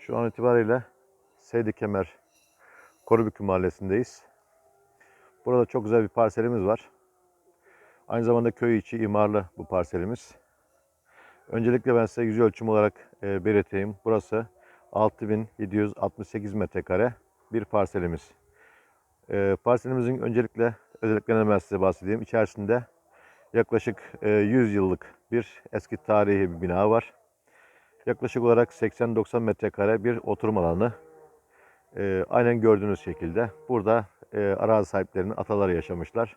Şu an itibariyle Seydi Kemer Korubükü Mahallesi'ndeyiz. Burada çok güzel bir parselimiz var. Aynı zamanda köy içi imarlı bu parselimiz. Öncelikle ben size yüz ölçüm olarak e, belirteyim. Burası 6768 metrekare bir parselimiz. E, parselimizin öncelikle özelliklerinden ben size bahsedeyim. İçerisinde yaklaşık e, 100 yıllık bir eski tarihi bir bina var. Yaklaşık olarak 80-90 metrekare bir oturum alanı. E, aynen gördüğünüz şekilde. Burada e, arazi sahiplerinin ataları yaşamışlar.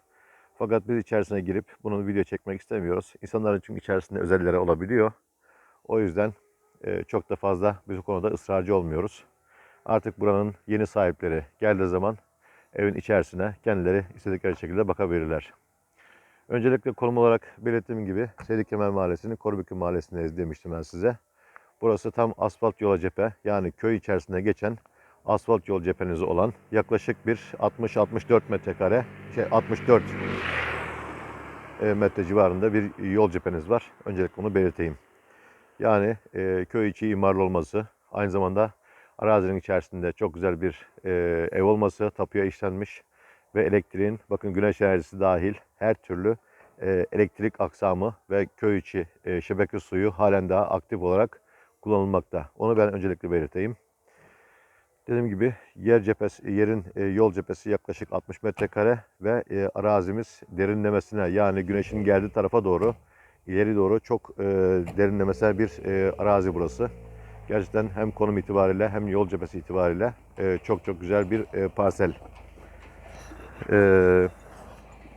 Fakat biz içerisine girip bunu video çekmek istemiyoruz. İnsanların çünkü içerisinde özellikleri olabiliyor. O yüzden e, çok da fazla biz bu konuda ısrarcı olmuyoruz. Artık buranın yeni sahipleri geldiği zaman evin içerisine kendileri istedikleri şekilde bakabilirler. Öncelikle konum olarak belirttiğim gibi Seydi Kemal Mahallesi'nin Korubükü Mahallesi'ndeyiz demiştim ben size. Burası tam asfalt yola cephe yani köy içerisinde geçen asfalt yol cephenizi olan yaklaşık bir 60-64 metrekare, şey 64 e, metre civarında bir yol cepheniz var. Öncelikle bunu belirteyim. Yani e, köy içi imarlı olması, aynı zamanda arazinin içerisinde çok güzel bir e, ev olması, tapuya işlenmiş ve elektriğin, bakın güneş enerjisi dahil her türlü e, elektrik aksamı ve köy içi e, şebeke suyu halen daha aktif olarak kullanılmakta. Onu ben öncelikle belirteyim. Dediğim gibi yer cephesi, yerin e, yol cephesi yaklaşık 60 metrekare ve e, arazimiz derinlemesine yani güneşin geldiği tarafa doğru ileri doğru çok e, derinlemesine bir arazi burası. Gerçekten hem konum itibariyle hem yol cephesi itibariyle çok çok güzel bir parsel.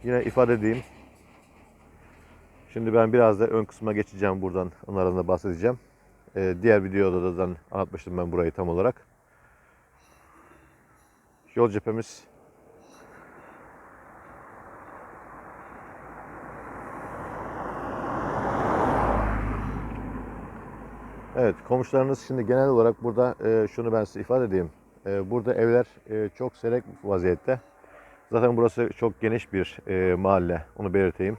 Yine ifade edeyim. Şimdi ben biraz da ön kısma geçeceğim buradan onlardan da bahsedeceğim. E, diğer videoda da anlatmıştım ben burayı tam olarak. Yol cephemiz Evet, komşularınız şimdi genel olarak burada e, şunu ben size ifade edeyim. E, burada evler e, çok seyrek vaziyette. Zaten burası çok geniş bir e, mahalle, onu belirteyim.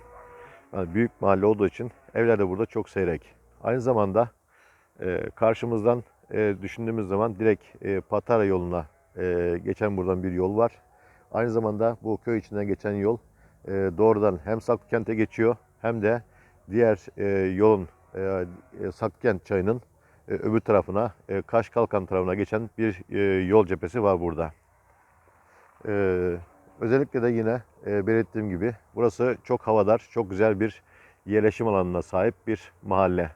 Yani büyük mahalle olduğu için evler de burada çok seyrek. Aynı zamanda e, karşımızdan e, düşündüğümüz zaman direkt e, Patara yoluna e, geçen buradan bir yol var. Aynı zamanda bu köy içinden geçen yol doğrudan hem Saklıkent'e geçiyor hem de diğer yolun e, Saklıkent çayının öbür tarafına Kaş Kalkan tarafına geçen bir yol cephesi var burada. Özellikle de yine belirttiğim gibi burası çok havadar, çok güzel bir yerleşim alanına sahip bir mahalle.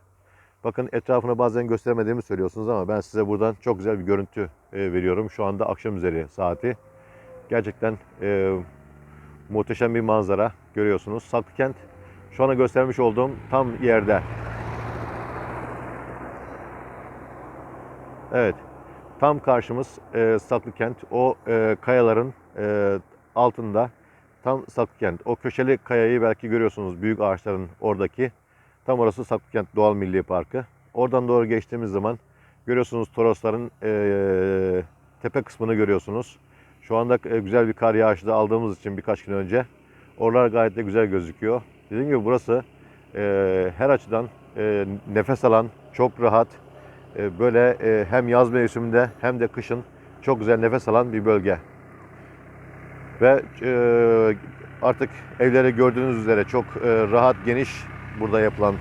Bakın etrafını bazen göstermediğimi söylüyorsunuz ama ben size buradan çok güzel bir görüntü e, veriyorum. Şu anda akşam üzeri saati. Gerçekten e, muhteşem bir manzara görüyorsunuz. Saklıkent şu ana göstermiş olduğum tam yerde. Evet. Tam karşımız e, Saklıkent. O e, kayaların e, altında tam Saklıkent. O köşeli kayayı belki görüyorsunuz. Büyük ağaçların oradaki. Tam orası Saklıkent Doğal Milli Parkı. Oradan doğru geçtiğimiz zaman görüyorsunuz Torosların e, tepe kısmını görüyorsunuz. Şu anda e, güzel bir kar yağışı da aldığımız için birkaç gün önce. Oralar gayet de güzel gözüküyor. Dediğim gibi burası e, her açıdan e, nefes alan, çok rahat, e, böyle e, hem yaz mevsiminde hem de kışın çok güzel nefes alan bir bölge. Ve e, artık evleri gördüğünüz üzere çok e, rahat, geniş burada yapılan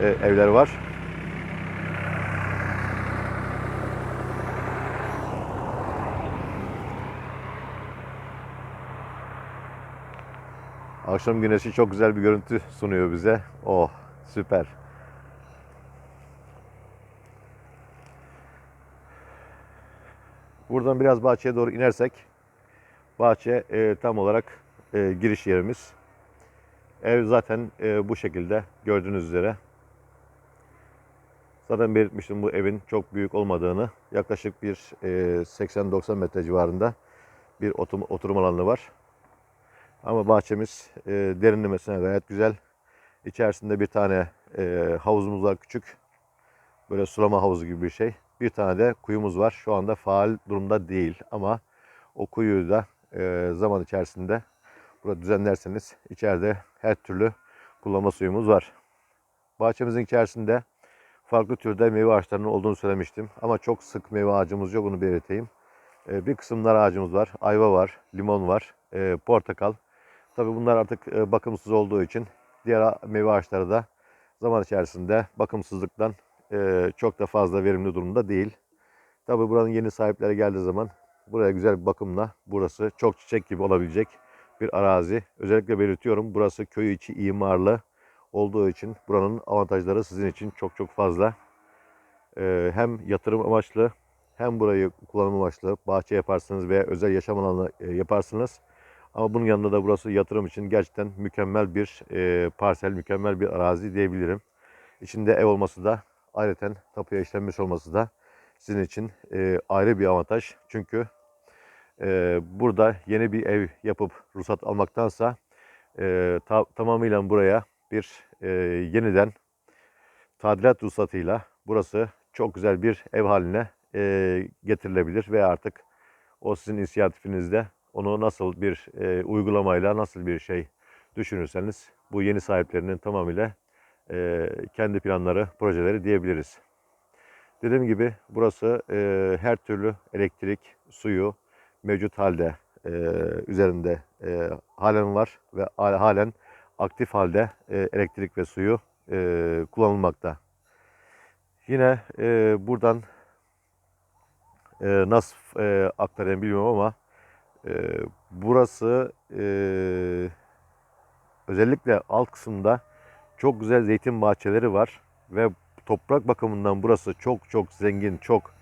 e, evler var. Akşam güneşi çok güzel bir görüntü sunuyor bize. Oh süper. Buradan biraz bahçeye doğru inersek bahçe e, tam olarak e, giriş yerimiz. Ev zaten e, bu şekilde gördüğünüz üzere. Zaten belirtmiştim bu evin çok büyük olmadığını. Yaklaşık bir e, 80-90 metre civarında bir otum, oturum alanı var. Ama bahçemiz e, derinlemesine gayet güzel. İçerisinde bir tane e, havuzumuz var küçük. Böyle sulama havuzu gibi bir şey. Bir tane de kuyumuz var. Şu anda faal durumda değil ama o kuyuyu da e, zaman içerisinde burada düzenlerseniz içeride her türlü kullanma suyumuz var. Bahçemizin içerisinde farklı türde meyve ağaçlarının olduğunu söylemiştim. Ama çok sık meyve ağacımız yok onu belirteyim. E, bir kısım nar ağacımız var, ayva var, limon var, e, portakal. Tabii bunlar artık e, bakımsız olduğu için diğer meyve ağaçları da zaman içerisinde bakımsızlıktan e, çok da fazla verimli durumda değil. Tabii buranın yeni sahipleri geldiği zaman buraya güzel bir bakımla burası çok çiçek gibi olabilecek bir arazi. Özellikle belirtiyorum burası köy içi imarlı olduğu için buranın avantajları sizin için çok çok fazla. Ee, hem yatırım amaçlı hem burayı kullanım amaçlı bahçe yaparsınız veya özel yaşam alanı yaparsınız. Ama bunun yanında da burası yatırım için gerçekten mükemmel bir e, parsel, mükemmel bir arazi diyebilirim. İçinde ev olması da ayrıca tapuya işlenmiş olması da sizin için e, ayrı bir avantaj. Çünkü e, burada yeni bir ev yapıp ruhsat almaktansa e, ta- tamamıyla buraya bir e, yeniden tadilat ruhsatıyla burası çok güzel bir ev haline e, getirilebilir ve artık o sizin inisiyatifinizde onu nasıl bir e, uygulamayla nasıl bir şey düşünürseniz bu yeni sahiplerinin tamamıyla e, kendi planları, projeleri diyebiliriz. Dediğim gibi burası e, her türlü elektrik, suyu mevcut halde e, üzerinde e, halen var ve hal- halen aktif halde e, elektrik ve suyu e, kullanılmakta. Yine e, buradan e, nasıl e, aktarayım bilmiyorum ama e, burası e, özellikle alt kısımda çok güzel zeytin bahçeleri var ve toprak bakımından burası çok çok zengin, çok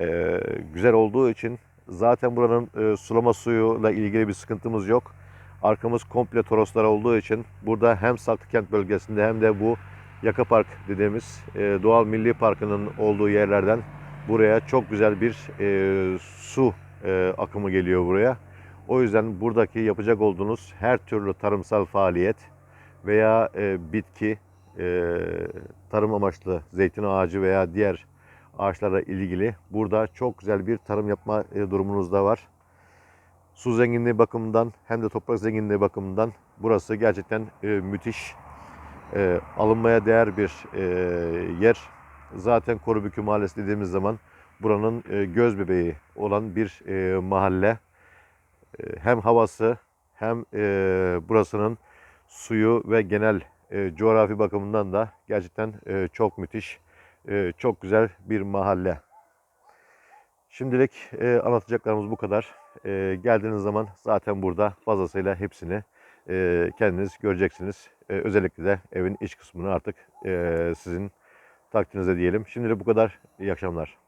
e, güzel olduğu için zaten buranın e, sulama suyuyla ilgili bir sıkıntımız yok. Arkamız komple toroslar olduğu için burada hem Saklıkent bölgesinde hem de bu Yaka Park dediğimiz e, doğal milli parkının olduğu yerlerden buraya çok güzel bir e, su e, akımı geliyor buraya. O yüzden buradaki yapacak olduğunuz her türlü tarımsal faaliyet veya e, bitki, e, tarım amaçlı zeytin ağacı veya diğer ağaçlarla ilgili burada çok güzel bir tarım yapma e, durumunuz da var. Su zenginliği bakımından hem de toprak zenginliği bakımından burası gerçekten e, müthiş e, alınmaya değer bir yer. Zaten Korubükü Mahallesi dediğimiz zaman buranın göz bebeği olan bir mahalle. Hem havası hem burasının suyu ve genel coğrafi bakımından da gerçekten çok müthiş, e, çok güzel bir mahalle. Şimdilik e, anlatacaklarımız bu kadar. E, geldiğiniz zaman zaten burada fazlasıyla hepsini e, kendiniz göreceksiniz. E, özellikle de evin iç kısmını artık e, sizin takdirinize diyelim. Şimdilik bu kadar. İyi akşamlar.